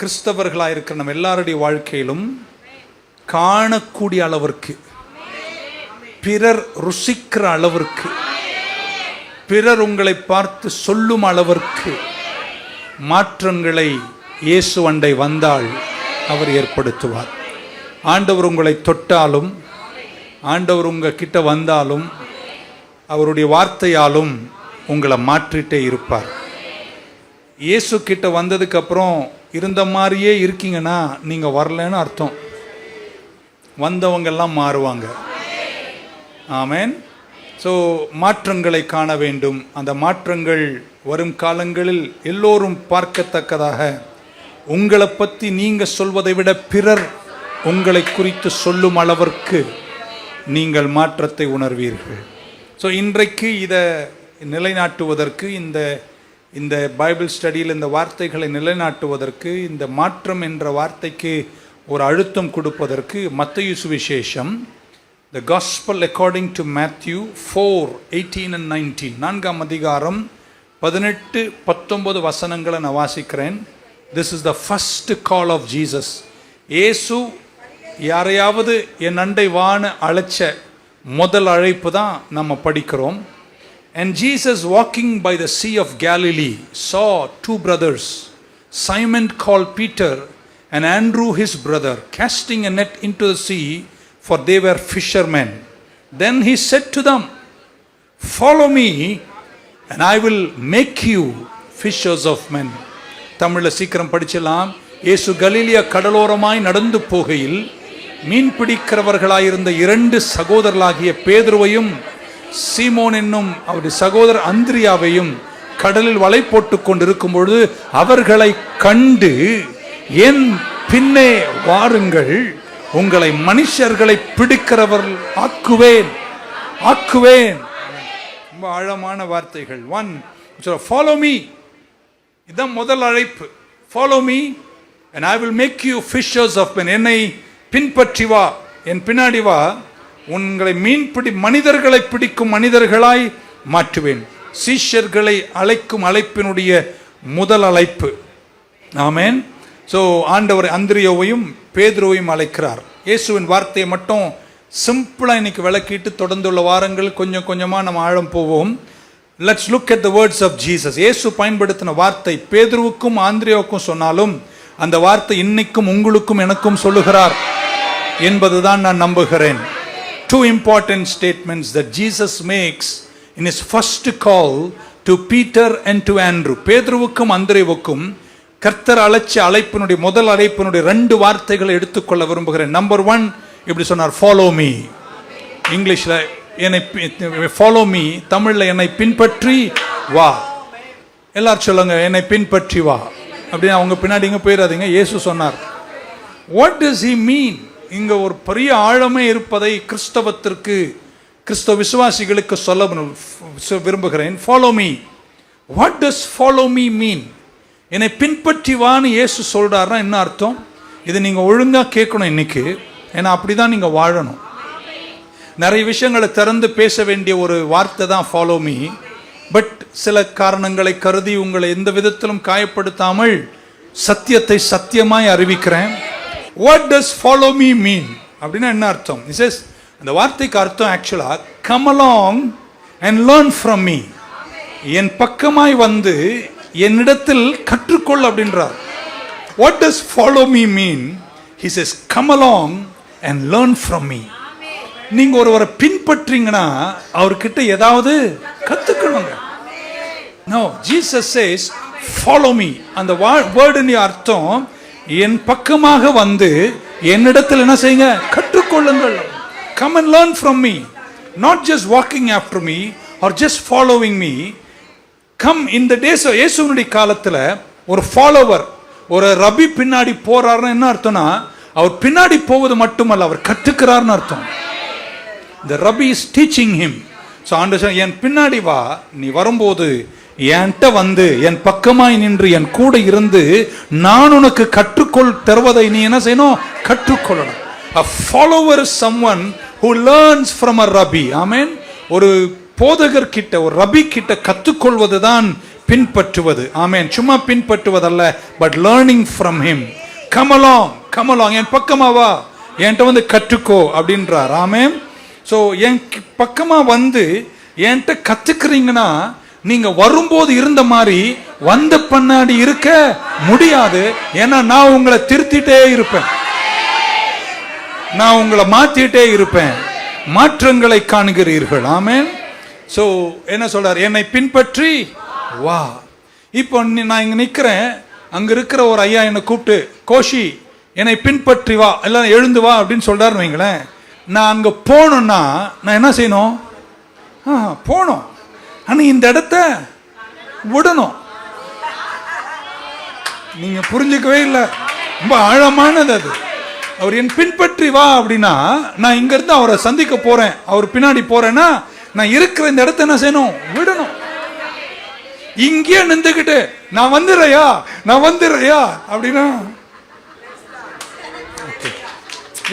கிறிஸ்தவர்களாக இருக்கிற நம்ம எல்லாருடைய வாழ்க்கையிலும் காணக்கூடிய அளவிற்கு பிறர் ருசிக்கிற அளவிற்கு பிறர் உங்களை பார்த்து சொல்லும் அளவிற்கு மாற்றங்களை இயேசு அண்டை வந்தால் அவர் ஏற்படுத்துவார். ஆண்டவர் உங்களை தொட்டாலும் ஆண்டவர் உங்கள் கிட்ட வந்தாலும் அவருடைய வார்த்தையாலும் உங்களை மாற்றிட்டே இருப்பார். இயேசு கிட்ட வந்ததுக்கப்புறம் இருந்த மாதிரியே இருக்கீங்கன்னா நீங்கள் வரலன்னு அர்த்தம். வந்தவங்கெல்லாம் மாறுவாங்க. ஆமேன். ஸோ மாற்றங்களை காண வேண்டும். அந்த மாற்றங்கள் வரும் காலங்களில் எல்லோரும் பார்க்கத்தக்கதாக. உங்களை பற்றி நீங்கள் சொல்வதை விட பிறர் உங்களை குறித்து சொல்லும் அளவிற்கு நீங்கள் மாற்றத்தை உணர்வீர்கள். ஸோ இன்றைக்கு இதை நிலைநாட்டுவதற்கு இந்த இந்த பைபிள் ஸ்டடியில் இந்த வார்த்தைகளை நிலைநாட்டுவதற்கு இந்த மாற்றம் என்ற வார்த்தைக்கு ஒரு அழுத்தம் கொடுப்பதற்கு மத்தேயு சுவிசேஷம் the gospel according to Matthew four eighteen and nineteen நான்காம் அதிகாரம் பதினெட்டு பத்தொம்பது வசனங்களை நான் வாசிக்கிறேன். This is the first call of Jesus ஏசு யாரையாவது என் அண்டை வான்னு அழைச்ச முதல் அழைப்பு தான் நம்ம படிக்கிறோம். And Jesus, walking by the Sea of Galilee, saw two brothers, Simon called Peter and Andrew his brother, casting a net into the sea, for they were fishermen. Then he said to them, Follow me, and I will make you fishers of men. தமிழில் சீக்கிரம் படிச்சலாம் இயேசு கலீலியா கடலோரமாய் நடந்து போகையில் மீன் பிடிக்கிறவர்களாயிருந்த இரண்டு சகோதரர்களாகிய பேதுருவையும் சீமோன் என்னும் அவருடைய சகோதரர் அந்திரியாவையும் கடலில் வலை போட்டு கொண்டிருக்கும் பொழுது அவர்களை கண்டு என் பின்னே வாருங்கள் உங்களை மனுஷர்களை பிடிக்கிறவர் ஆக்குவேன் ஆக்குவேன். ரொம்ப ஆழமான வார்த்தைகள். ஒன் ஃபாலோ மீ இதுதான் முதல் அழைப்பு. Follow me and I will make you fishers of men என்னை பின்பற்றி வா. என் பின்னாடி வா. உங்களை மீன்பிடி மனிதர்களை பிடிக்கும் மனிதர்களாய் மாற்றுவேன். சீஷர்களை அழைக்கும் அழைப்பினுடைய முதல் அழைப்பு. ஆமேன். ஸோ ஆண்டவர் அந்திரியோவையும் பேதுருவையும் அழைக்கிறார். இயேசுவின் வார்த்தையை மட்டும் சிம்பிளாக இன்னைக்கு விளக்கிட்டு தொடர்ந்துள்ள வாரங்கள் கொஞ்சம் கொஞ்சமாக நம்ம ஆழம் போவோம். Let's look at the words of Jesus இயேசு பயன்படுத்தின வார்த்தை பேதுருவுக்கும் ஆந்திரியாவுக்கும் சொன்னாலும் அந்த வார்த்தை இன்னைக்கும் உங்களுக்கும் எனக்கும் சொல்லுகிறார் என்பதுதான் நான் நம்புகிறேன். Two important statements that Jesus makes in his first call to Peter and to Andrew. பேதுருவுக்கும் அந்திரேவுக்கும் கர்த்தர் அழைச்ச அழைப்பினுடைய முதல் அழைப்பினுடைய ரெண்டு வார்த்தைகளை எடுத்துக்கொள்ள விரும்புகிறேன். நம்பர் ஒன் இப்படி சொன்னார் ஃபாலோ மீ இங்கிலீஷில் என்னை ஃபாலோ மீ தமிழில் என்னை பின்பற்றி வா. எல்லாரும் சொல்லுங்க என்னை பின்பற்றி வா. அப்படின்னு அவங்க பின்னாடி இங்கே போயிடாதீங்க இயேசு சொன்னார். வாட் டஸ் ஹி மீன் இங்கே ஒரு பெரிய ஆழமே இருப்பதை கிறிஸ்தவத்திற்கு கிறிஸ்தவ விசுவாசிகளுக்கு சொல்ல விரும்புகிறேன். Follow me what does follow me mean என்னை பின்பற்றி வான்னு இயேசு சொல்கிறாருன்னா என்ன அர்த்தம்? இதை நீங்கள் ஒழுங்காக கேட்கணும் இன்றைக்கி ஏன்னா அப்படிதான் நீங்கள் வாழணும். நிறைய விஷயங்களை திறந்து பேச வேண்டிய ஒரு வார்த்தை தான் ஃபாலோ மீ பட் சில காரணங்களை கருதி உங்களை எந்த விதத்திலும் காயப்படுத்தாமல் சத்தியத்தை சத்தியமாய் அறிவிக்கிறேன். What does follow me mean அப்படின்னா என்ன அர்த்தம்? இஸ் அந்த வார்த்தைக்கு அர்த்தம் ஆக்சுவலாக come along and learn from me என் பக்கமாய் வந்து என்னிடத்தில் கற்றுக்கொள் அப்படின்றார். What does follow me mean he is come along and learn from me நீங்கள் ஒருவரை பின்பற்றீங்கன்னா அவர்கிட்ட ஏதாவது கற்றுக்கணுங்க no Jesus says follow me அந்த வா வேர்டுன்னு அர்த்தம் என் பக்கமாக வந்து என்னிடத்தில் என்ன செய்யுங்க? கற்றுக்கொள்ளுங்கள். Come and learn from me not just walking after me or just following me come இந்த டேஸ் இயேசுனுடைய காலத்தில் ஒரு ஃபாலோவர் ஒரு ரபி பின்னாடி போறாருன்னு என்ன அர்த்தம்னா அவர் பின்னாடி போவது மட்டுமல்ல அவர் கற்றுக்கிறார்னு அர்த்தம். இந்த rabbi is teaching him so ஆண்டு என் பின்னாடி வா நீ வரும்போது என்கிட்ட வந்து என் பக்கமாய் நின்று என் கூட இருந்து நான் உனக்கு கற்றுக்கொள் தருவதை நீ என்ன செய்யணும்? கற்றுக்கொள்ளணும். A follower is someone who learns from a rabbi. ஆமேன் ஒரு போதகர் கிட்ட ஒரு ரபி கிட்ட கற்றுக்கொள்வது தான் பின்பற்றுவது. ஆமேன் சும்மா பின்பற்றுவதல்ல but learning from him come along come along என் பக்கமா வா. என்கிட்ட வந்து கற்றுக்கோ அப்படின்றார். ஆமேன் ஸோ என் பக்கமாக வந்து என்கிட்ட கற்றுக்கிறீங்கன்னா நீங்க வரும்போது இருந்த மாதிரி வந்த பின்னாடி இருக்க முடியாது. ஏன்னா நான் உங்களை திருத்திட்டே இருப்பேன். நான் உங்களை மாத்திட்டே இருப்பேன். மாற்றங்களை காண்கிறீர்கள். ஆமென். ஸோ என்ன சொல்றார்? என்னை பின்பற்றி வா. இப்போ நான் இங்க நிக்கிறேன். அங்க இருக்கிற ஒரு ஐயா என்னை கூப்பிட்டு கோஷி என்னை பின்பற்றி வா. எல்லாம் எழுந்து வா அப்படின்னு சொல்றாருன்னு வைங்களேன். நான் அங்க போகணுன்னா நான் என்ன செய்யணும்? ஆ போகணும். ஆனால் இந்த இடத்த விடணும். நீங்க புரிஞ்சுக்கவே இல்லை. ரொம்ப ஆழமானது அது. அவர் என் பின்பற்றி வா அப்படின்னா நான் இங்க இருந்து அவரை சந்திக்க போறேன். அவர் பின்னாடி போறேன்னா நான் இருக்கிற இந்த இடத்த என்ன செய்யணும்? விடணும். இங்கேயே நின்றுக்கிட்டு நான் வந்துடுறையா? நான் வந்துடுறையா? அப்படின்னா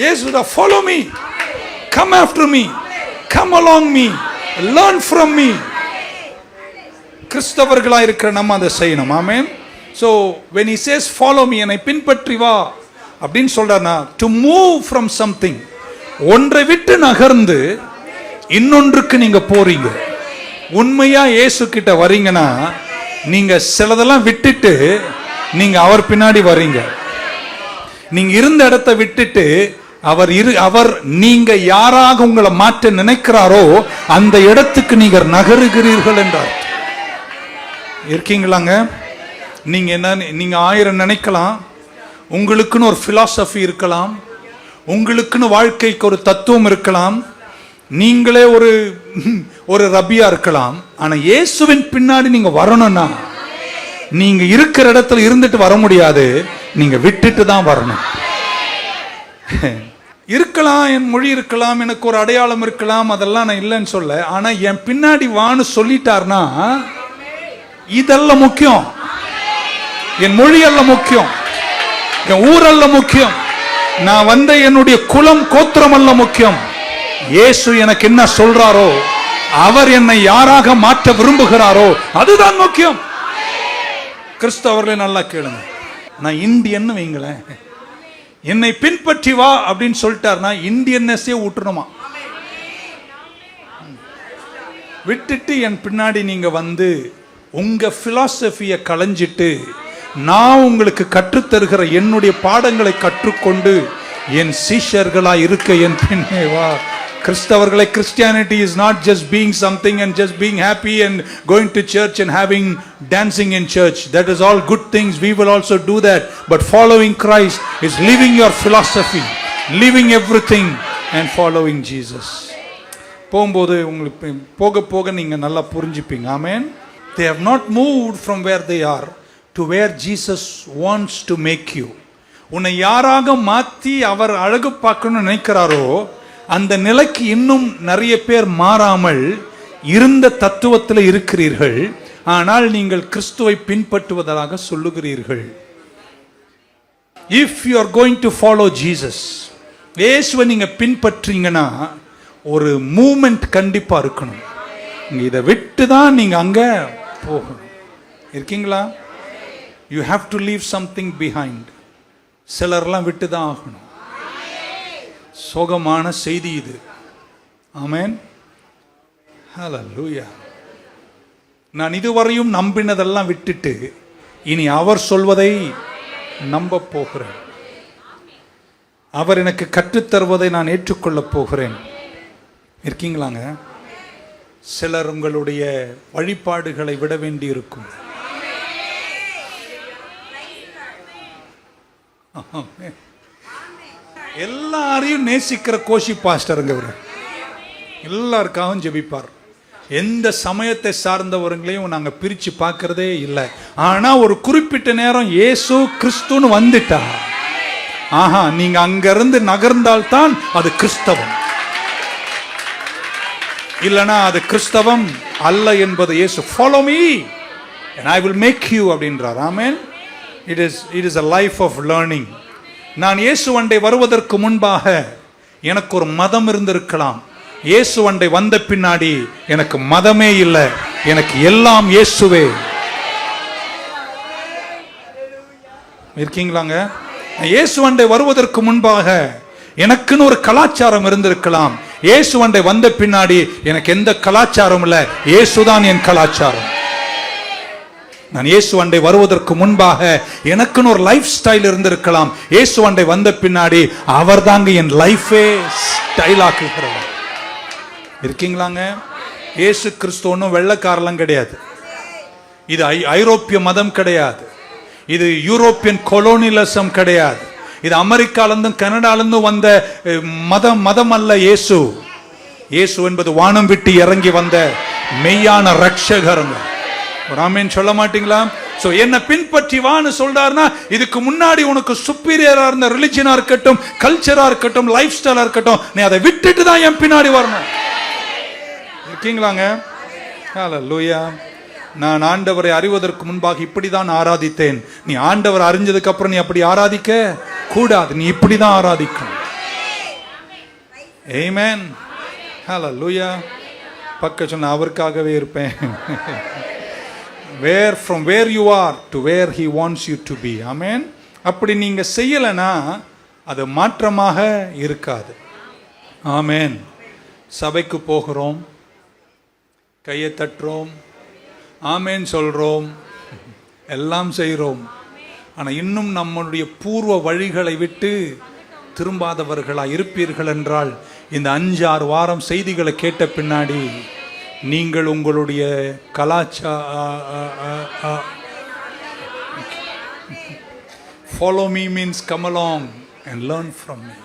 ஏசுதா follow me come after me come along me learn from me கிறிஸ்தவர்களாக இருக்கிற நம்ம அதை செய்யணும். Amen so when he says follow me என்னை பின்பற்றி வா அப்படின்னு சொல்றாருன்னா டு மூவ் ஃப்ரம் சம்திங் ஒன்றை விட்டு நகர்ந்து இன்னொன்றுக்கு நீங்கள் போறீங்க. உண்மையாக இயேசு கிட்ட வரீங்கன்னா நீங்கள் சிலதெல்லாம் விட்டுட்டு நீங்கள் அவர் பின்னாடி வர்றீங்க நீங்கள் இருந்த இடத்த விட்டுட்டு அவர் இரு அவர் நீங்க யாராக உங்களை மாற்ற நினைக்கிறாரோ அந்த இடத்துக்கு நீங்கள் நகருகிறீர்கள் என்றார். இருக்கீங்களாங்க? நீங்க என்ன நீங்க ஆயிரம் நினைக்கலாம். உங்களுக்குன்னு ஒரு பிலாசபி இருக்கலாம். உங்களுக்குன்னு வாழ்க்கைக்கு ஒரு தத்துவம் இருக்கலாம். நீங்களே ஒரு ஒரு ரபியா இருக்கலாம். ஆனா இயேசுவின் பின்னாடி நீங்க வரணும்னா நீங்க இருக்கிற இடத்துல இருந்துட்டு வர முடியாது. நீங்க விட்டுட்டு தான் வரணும். இருக்கலாம் என் மொழி இருக்கலாம் எனக்கு ஒரு அடையாளம் இருக்கலாம் அதெல்லாம் நான் இல்லைன்னு சொல்ல. ஆனா என் பின்னாடி வான்னு சொல்லிட்டார்னா இதெல்லாம் முக்கியம். என் மொழி அல்ல முக்கியம். என் ஊரல்ல முக்கியம். நான் வந்த என்னுடைய குலம் கோத்திரம் அல்ல முக்கியம். இயேசு எனக்கு என்ன சொல்றாரோ அவர் என்னை யாராக மாற்ற விரும்புகிறாரோ அதுதான் முக்கியம். கிறிஸ்தவர்களை நல்லா கேளுங்க. நான் இந்தியன்னு வைங்களேன். என்னை பின்பற்றி வா அப்படின்னு சொல்லிட்டாருன்னா இந்தியன்னஸே விட்டுணுமா விட்டுட்டு என் பின்னாடி நீங்க வந்து உங்க பிலாசபியை களைஞ்சிட்டு நான் உங்களுக்கு கற்றுத்தருகிற என்னுடைய பாடங்களை கற்றுக்கொண்டு என் சீஷர்களா இருக்க என் பின்னே வா. கிறிஸ்தவர்களை Christianity is not just being something and just being happy and going to church and having dancing in church that is all good things we will also do that but following Christ is living your philosophy living everything and following Jesus போகும்போது உங்களுக்கு போக போக நீங்கள் நல்லா புரிஞ்சுப்பீங்க. Amen they have not moved from where they are to where Jesus wants to make you உன்னை யாராக மாற்றி அவர் அழகு பார்க்கணும்னு நினைக்கிறாரோ அந்த நிலைக்கு இன்னும் நிறைய பேர் மாறாமல் இருந்த தத்துவத்தில் இருக்கிறீர்கள். ஆனால் நீங்கள் கிறிஸ்துவை பின்பற்றுவதாக சொல்லுகிறீர்கள். If you are going to follow Jesus இயேசுவை நீங்கள் பின்பற்றீங்கன்னா ஒரு மூமெண்ட் கண்டிப்பாக இருக்கணும். இதை விட்டு தான் நீங்கள் அங்கே போகணும் இருக்கீங்களா? You have to leave something behind சிலர்லாம் விட்டு தான் ஆகணும். சோகமான செய்தி இது. ஆமென் லூயா நான் இதுவரையும் நம்பினதெல்லாம் விட்டுட்டு இனி அவர் சொல்வதை நம்ப போகிறேன். அவர் எனக்கு கற்றுத்தருவதை நான் ஏற்றுக்கொள்ளப் போகிறேன். இருக்கீங்களாங்க? சிலர் உங்களுடைய வழிபாடுகளை விட வேண்டி இருக்கும் எல்லாரையும் நேசிக்கிற கோஷி பாஸ்டருங்க இவரு. எல்லாருக்காகவும் ஜெபிப்பார். எந்த சமயத்தை சார்ந்தவர்களையும் நாங்க பிரிச்சு பார்க்கறதே இல்லை. ஆனா ஒரு குறிப்பிட்ட நேரம் இயேசு கிறிஸ்துன்னு வந்துட்டா. ஆஹா நீங்க அங்கேருந்து நகர்ந்தால்தான் அது கிறிஸ்தவம். இல்லைனா அது கிறிஸ்தவம் அல்ல என்பது இயேசு follow me and I will make you அப்படின்றார். Amen it is it is a life of learning நான் இயேசு அண்டை வருவதற்கு முன்பாக எனக்கு ஒரு மதம் இருந்திருக்கலாம். இயேசு அண்டை வந்த பின்னாடி எனக்கு மதமே இல்லை. எனக்கு எல்லாம் இயேசுவே. இருக்கீங்களாங்க? இயேசு அண்டை வருவதற்கு முன்பாக எனக்குன்னு ஒரு கலாச்சாரம் இருந்திருக்கலாம். இயேசுவண்டை வந்த பின்னாடி எனக்கு எந்த கலாச்சாரம் இல்ல. இயேசுதான் என் கலாச்சாரம். நான் இயேசு அண்டை வருவதற்கு முன்பாக எனக்குன்னு ஒரு லைஃப் ஸ்டைல் இருந்திருக்கலாம். இயேசு அண்டை வந்த பின்னாடி அவர் தாங்க என் லைஃபே ஸ்டைல் ஆக்குகிறவர். இருக்கீங்களாங்க? இயேசு கிறிஸ்து ஒன்றும் வெள்ளக்காரெல்லாம் கிடையாது. இது ஐ- ஐரோப்பிய மதம் கிடையாது. இது யூரோப்பியன் கொலோனியலிசம் கிடையாது. இது அமெரிக்காலேருந்தும் கனடாலேருந்தும் வந்த மதம் மதம் அல்ல இயேசு. இயேசு என்பது வானம் விட்டு இறங்கி வந்த மெய்யான ரட்சகருங்க ராமேன் சொல்ல மாட்டீங்களா? சோ என்ன பின்பற்றி வான்னு சொல்றாருன்னா இதுக்கு முன்னாடி உனக்கு சுப்பீரியரா இருந்த ரிலிஜனா இருக்கட்டும் கல்ச்சரா இருக்கட்டும் லைஃப் ஸ்டைலா இருக்கட்டும் நீ அதை விட்டுட்டு தான் என் பின்னாடி வரணும். இருக்கீங்களாங்க? லூயா நான் ஆண்டவரை அறிவதற்கு முன்பாக இப்படி தான் ஆராதித்தேன். நீ ஆண்டவர் அறிஞ்சதுக்கு அப்புறம் நீ அப்படி ஆராதிக்க? கூடாது நீ இப்படி தான் ஆராதிக்கணும். ஏமேன் ஹalleluya பக்க சொன்ன அவருக்காகவே இருப்பேன். Where from where you are to where he wants you to be amen அப்படி நீங்கள் செய்யலைன்னா அது மாற்றமாக இருக்காது. ஆமேன் சபைக்கு போகிறோம். கையை தட்டுறோம். ஆமேன் சொல்கிறோம் எல்லாம் செய்கிறோம் ஆனால் இன்னும் நம்மளுடைய பூர்வ வழிகளை விட்டு திரும்பாதவர்களாக இருப்பீர்கள் என்றால் இந்த அஞ்சு ஆறு வாரம் செய்திகளை கேட்ட பின்னாடி நீங்கள் உங்களுடைய கலாச்சார follow me means come along and learn from me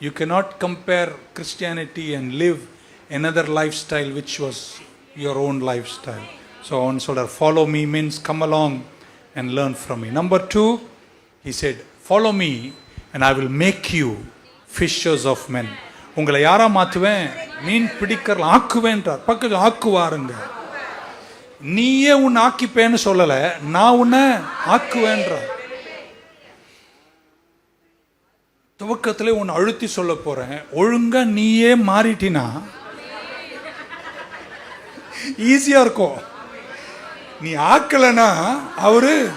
you cannot compare Christianity and live another life style which was your own life style so அவன் சொல்கிறார் follow me means come along and learn from me. Number two, he said, follow me and I will make you fishers of men. உங்களை யாராக மாற்றுவேன் மீன் பிடிக்கிற ஆக்குவேன்றார். பக்கத்தில் ஆக்குவாருங்க. நீயே உன்னை ஆக்கிப்பேன்னு சொல்லலை. நான் உன்னை ஆக்குவேன்றார். துவக்கத்திலே உன்னை அழுத்தி சொல்ல போகிறேன் ஒழுங்காக நீயே மாறிட்டினா ஈஸியாக இருக்கும். நீ ஆக்கலைன்னா அவரு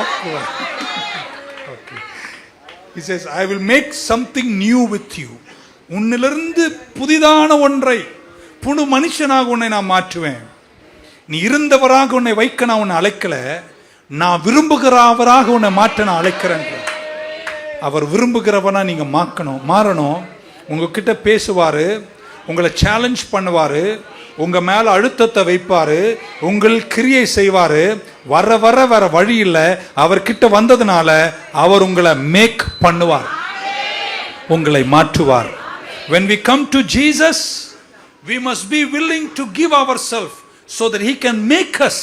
ஆக்குவார். Okay He I will make something new with you உன்னிலிருந்து புதிதான ஒன்றை புது மனுஷனாக உன்னை நான் மாற்றுவேன். நீ இருந்தவராக உன்னை வைக்க நான் உன்னை அழைக்கல. நான் விரும்புகிறவராக உன்னை மாற்ற நான் அழைக்கிறேன். அவர் விரும்புகிறவனா நீங்க மாக்கணும் மாறணும். உங்ககிட்ட பேசுவாரு உங்களை சேலஞ்ச் பண்ணுவாரு. உங்கள் மேலே அழுத்தத்தை வைப்பார் உங்கள் கிரியை செய்வார். வர வர வர வழி இல்லை. அவர்கிட்ட வந்ததுனால அவர் உங்களை மேக் பண்ணுவார். உங்களை மாற்றுவார். When we come to jesus we must be willing to give ourselves so that he can make us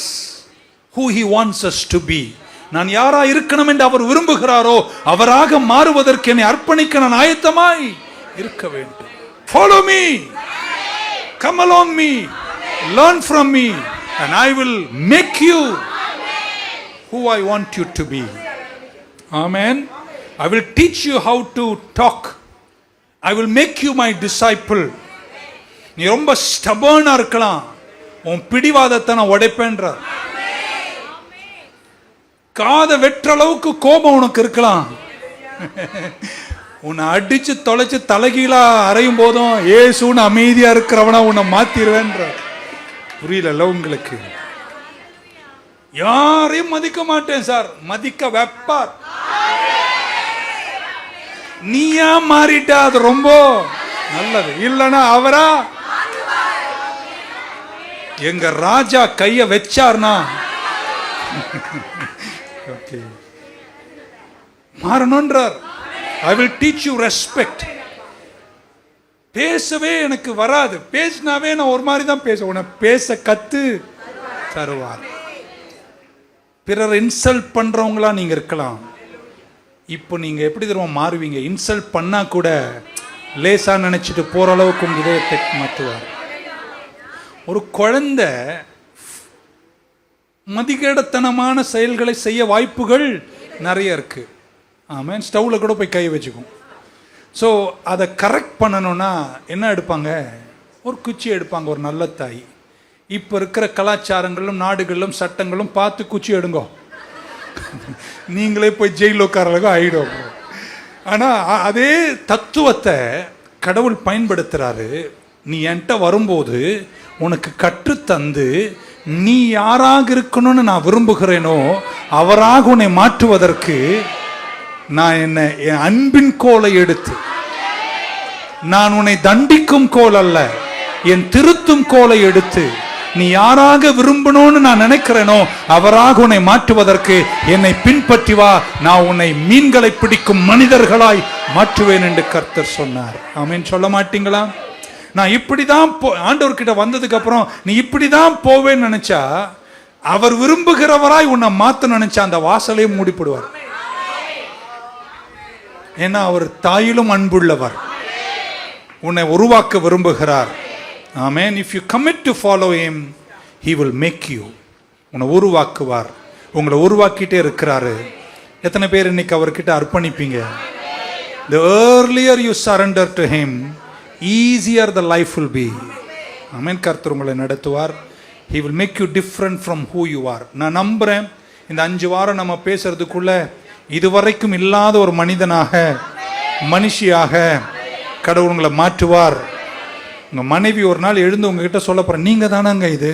who he wants us to be. நான் யாரா இருக்கணும் என்று அவர் விரும்புகிறாரோ அவராக மாறுவதற்கு என்னை அர்ப்பணிக்க நான் ஆயத்தமாய் இருக்க வேண்டும். Follow me. come along me learn from me and i will make you who i want you to be amen i will teach you how to talk i will make you my disciple நீ ரொம்ப ஸ்டபர்னா இருக்கலாம் உன் பிடிவாதத்தை நான் உடைப்பேன்றார் காதை வெட்டுற அளவுக்கு கோபம் உனக்கு இருக்கலாம் உன்னை அடிச்சு தொலைச்சு தலைகீழா அறையும் போதும் ஏசுன்னு அமைதியா இருக்கிறவனா உன்னை மாத்திருவேன்ற. புரியல உங்களுக்கு? யாரையும் மதிக்க மாட்டேன் சார். மதிக்க வைப்பார். நீயா மாறிட்டா அது ரொம்ப நல்லது. இல்லைன்னா அவரா? எங்க ராஜா கைய வச்சார்னா? மாறணும்ன்றார். I will teach you respect பேசவே எனக்கு வராது. பேசினாவே நான் ஒரு மாதிரி தான் பேசுவேன். உன்னை பேச கத்து தருவார். பிறர் இன்சல்ட் பண்றவங்களா நீங்க இருக்கலாம். இப்போ நீங்க எப்படி தெரியுமா மாறுவீங்க? இன்சல்ட் பண்ணா கூட லேசா நினைச்சிட்டு போற அளவுக்கு உங்க இதயத்தை மாற்றுவார். ஒரு குழந்தை மதிகேடத்தனமான செயல்களை செய்ய வாய்ப்புகள் நிறைய இருக்குது ஆமாம் ஸ்டவ்வில் கூட போய் கை வச்சுக்கும். ஸோ அதை கரெக்ட் பண்ணணும்னா என்ன எடுப்பாங்க? ஒரு குச்சி எடுப்பாங்க ஒரு நல்ல தாய். இப்போ இருக்கிற கலாச்சாரங்களும் நாடுகளிலும் சட்டங்களும் பார்த்து குச்சி எடுங்கோ. நீங்களே போய் ஜெயில் உட்காரலகோ ஆயிடும் ஆனால் அதே தத்துவத்தை கடவுள் பயன்படுத்துகிறாரு நீ என்கிட்ட வரும்போது உனக்கு கற்றுத்தந்து நீ யாராக இருக்கணும்னு நான் விரும்புகிறேனோ அவராக உன்னை மாற்றுவதற்கு நான் என்ன என் அன்பின் கோலை எடுத்து நான் உன்னை தண்டிக்கும் கோல் அல்ல என் திருத்தும் கோலை எடுத்து நீ யாராக விரும்பணும்னு நான் நினைக்கிறேனோ அவராக உன்னை மாற்றுவதற்கு என்னை பின்பற்றி வா நான் உன்னை மீன்களை பிடிக்கும் மனிதர்களாய் மாற்றுவேன் என்று கர்த்தர் சொன்னார். ஆமென். சொல்ல மாட்டீங்களா? நான் இப்படி தான் போ ஆண்டவர்கிட்ட வந்ததுக்கு அப்புறம் நீ இப்படிதான் போவேன்னு நினைச்சா அவர் விரும்புகிறவராய் உன்னை மாற்ற நினைச்சா அந்த வாசலையும் மூடிப்படுவார் ஏன்னா அவர் தாயிலும் அன்புள்ளவர். உன்னை உருவாக்க விரும்புகிறார். Amen if you commit to follow him he will make you உன்னை உருவாக்குவார். உங்களை உருவாக்கிட்டே இருக்கிறாரு. எத்தனை பேர் இன்னைக்கு அவர்கிட்ட அர்ப்பணிப்பீங்க? The earlier you surrender to him easier the life will be amen கர்த்தர் உங்களை நடத்துவார். He will make you different from who you are நான் நம்புகிறேன் இந்த அஞ்சு வாரம் நம்ம பேசுறதுக்குள்ள இதுவரைக்கும் இல்லாத ஒரு மனிதனாக மனுஷியாக கடவுள் உங்களை மாற்றுவார். உங்கள் மனைவி ஒரு நாள் எழுந்து உங்ககிட்ட சொல்ல போகிற நீங்கள் தானாங்க இது?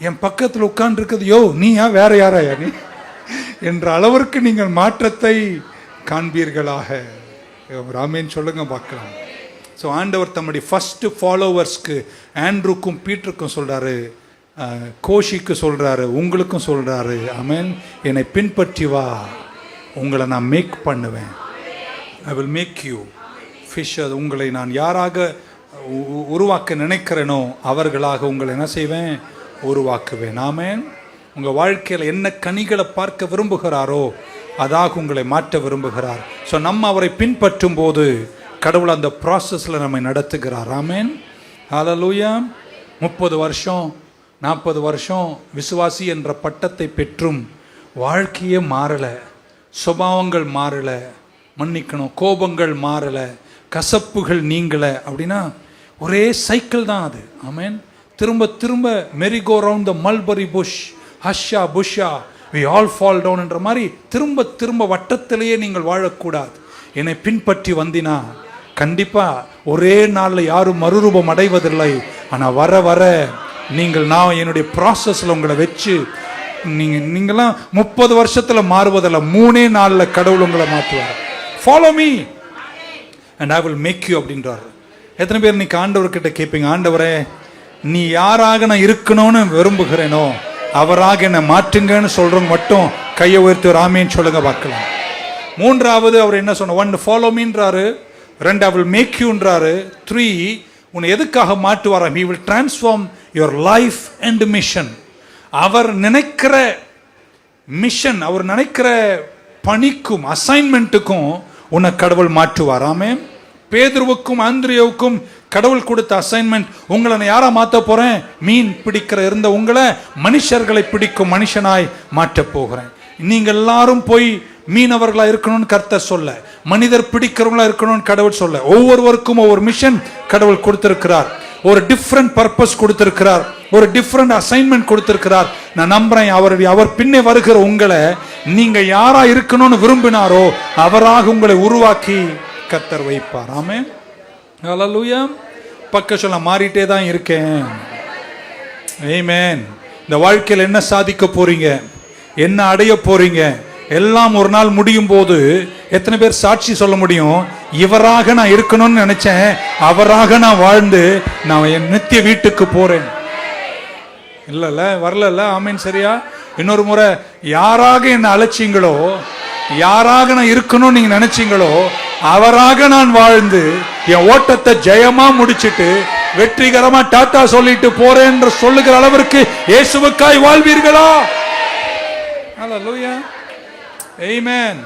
என் பக்கத்தில் உட்காந்துருக்குது யோ நீயா? வேற யாராயா நீ? என்ற அளவிற்கு நீங்கள் மாற்றத்தை காண்பீர்களாக. ராமேன் சொல்லுங்க பார்க்கலாம். ஸோ ஆண்டவர் தம்முடைய ஃபஸ்ட்டு ஃபாலோவர்ஸ்க்கு ஆண்ட்ரூக்கும் பீட்டருக்கும் சொல்கிறாரு கோஷிக்கு சொல்கிறாரு உங்களுக்கும் சொல்கிறாரு அமேன் என்னை பின்பற்றி வா. உங்களை நான் மேக் பண்ணுவேன். I will make you fish அது உங்களை நான் யாராக உருவாக்க நினைக்கிறேனோ அவர்களாக உங்களை என்ன செய்வேன்? உருவாக்குவேன். ஆமேன். உங்கள் வாழ்க்கையில் என்ன கனிகளை பார்க்க விரும்புகிறாரோ அதாக உங்களை மாற்ற விரும்புகிறார். ஸோ நம்ம அவரை பின்பற்றும் போது கடவுள் அந்த ப்ராசஸில் நம்மை நடத்துகிறார். ஆமென். லூயா முப்பது வருஷம் நாற்பது வருஷம் விசுவாசி என்ற பட்டத்தை பெற்றும் வாழ்க்கையே மாறலை சுபாவங்கள் மாறலை மன்னிக்கணும் கோபங்கள் மாறலை கசப்புகள் நீங்கலை அப்படின்னா ஒரே சைக்கிள் தான் அது. ஆமேன் திரும்ப திரும்ப merry go round the mulberry bush ஹஷ்ஷா புஷ்ஷா we all fall டவுன்ன்ற மாதிரி திரும்ப திரும்ப வட்டத்திலேயே நீங்கள் வாழக்கூடாது. என்னை பின்பற்றி வந்தினா கண்டிப்பாக ஒரே நாளில் யாரும் மறுரூபம் அடைவதில்லை. ஆனால் வர வர நீங்கள் நான் என்னுடைய ப்ராசஸில் உங்களை வச்சு நீங்கள் நீங்களாம் முப்பது வருஷத்தில் மாறுவதில்ல மூணே நாளில் கடவுள் உங்களை மாற்றுவார். Follow me and I will make you அப்படின்றார். எத்தனை பேர் இன்னைக்கு ஆண்டவர்கிட்ட கேட்பீங்க ஆண்டவரே நீ யாராக நான் இருக்கணும்னு விரும்புகிறேனோ அவராக என்னை மாற்றுங்கன்னு சொல்கிறவங்க மட்டும் கையை உயர்த்தி ஒரு சொல்லுங்க பார்க்கலாம். மூன்றாவது அவர் என்ன சொன்ன ஒன் ஃபாலோ மீன்றாரு ரெண்டு அவள் வில் மேக் யூன்றாரு த்ரீ உன்னை எதுக்காக மாட்டுவாராம் he will transform your life and mission அவர் நினைக்கிற மிஷன் அவர் நினைக்கிற பணிக்கும் அசைன்மெண்ட்டுக்கும் உன்னை கடவுள் மாற்றுவாராமே பேதுருவுக்கும் ஆந்திரியாவுக்கும் கடவுள் கொடுத்த அசைன்மெண்ட் உங்களை நான் யாரா மாற்ற போறேன்? மீன் பிடிக்கிற இருந்த உங்களை மனுஷர்களை பிடிக்கும் மனுஷனாய் மாற்றப் போகிறேன். நீங்க எல்லாரும் போய் மீனவர்களா இருக்கணும்னு கருத்தை சொல்ல மனிதர் பிடிக்கிறவங்களா இருக்கணும்னு கடவுள் சொல்ல ஒவ்வொருவருக்கும் ஒவ்வொரு மிஷன் கடவுள் கொடுத்திருக்கிறார். ஒரு டிஃப்ரெண்ட் பர்பஸ் கொடுத்திருக்கிறார். ஒரு டிஃப்ரெண்ட் அசைன்மெண்ட் கொடுத்திருக்கிறார். நான் நம்புறேன் அவருடைய அவர் பின்னே வருகிற உங்களை நீங்க யாரா இருக்கணும்னு விரும்பினாரோ அவராக உங்களை உருவாக்கி கத்தர் வைப்பார். ஆமே ஹalleluya பக்க சொல்ல மாறிட்டே தான் இருக்கேன். ஆமென் இந்த வாழ்க்கையில் என்ன சாதிக்க போறீங்க? என்ன அடைய போறீங்க? எல்லாம் ஒரு நாள் முடியும் போது எத்தனை பேர் சாட்சி சொல்ல முடியும்? இவராக நான் இருக்கணும்னு நினைச்சேன் அவராக நான் வாழ்ந்து நான் என் நித்திய வீட்டுக்கு போறேன். இல்லைல்ல வரலல்ல ஆமீன் சரியா? இன்னொரு முறை யாராக என்னை அழைச்சிங்களோ யாராக நான் இருக்கணும்னு நீங்க நினைச்சீங்களோ அவராக நான் வாழ்ந்து என் ஓட்டத்தை ஜெயமா முடிச்சிட்டு வெற்றிகரமா டாட்டா சொல்லிட்டு போறேன் என்று சொல்லுகிற அளவிற்கு இயேசுவுக்காய் வாழ்வீர்களா? ஹalleluya. Amen.